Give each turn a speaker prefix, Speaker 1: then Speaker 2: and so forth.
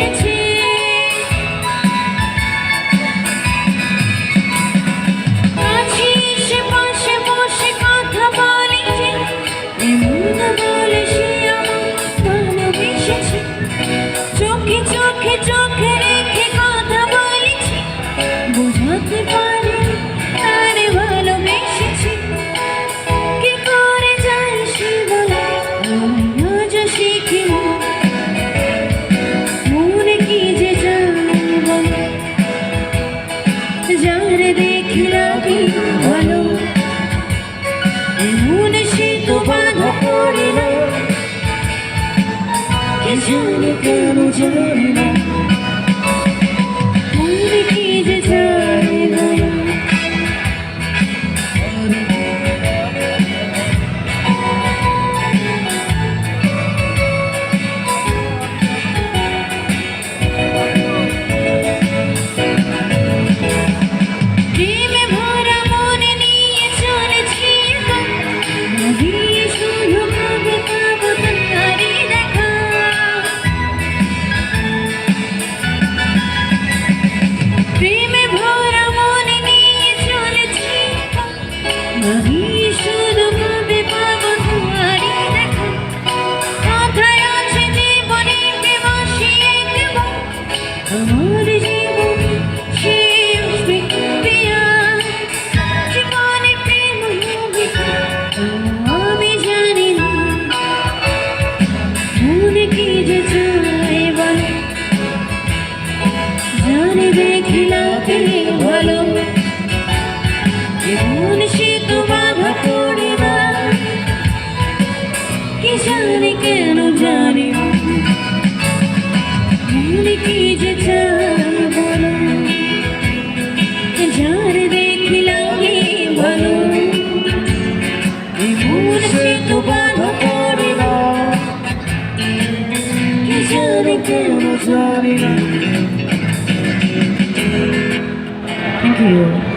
Speaker 1: ভালোবেসেছি কাছে লাগে ভালো। এমন সে তো বাধা পড়ে না কি কেন জানি না জানি দেখি লাগে ভালো। এমন সে তো বাধা পড়ে না কি জানি কেন জানি? না মনে কি যে বলো যার দেখি লাগে ভালো? না না?
Speaker 2: you.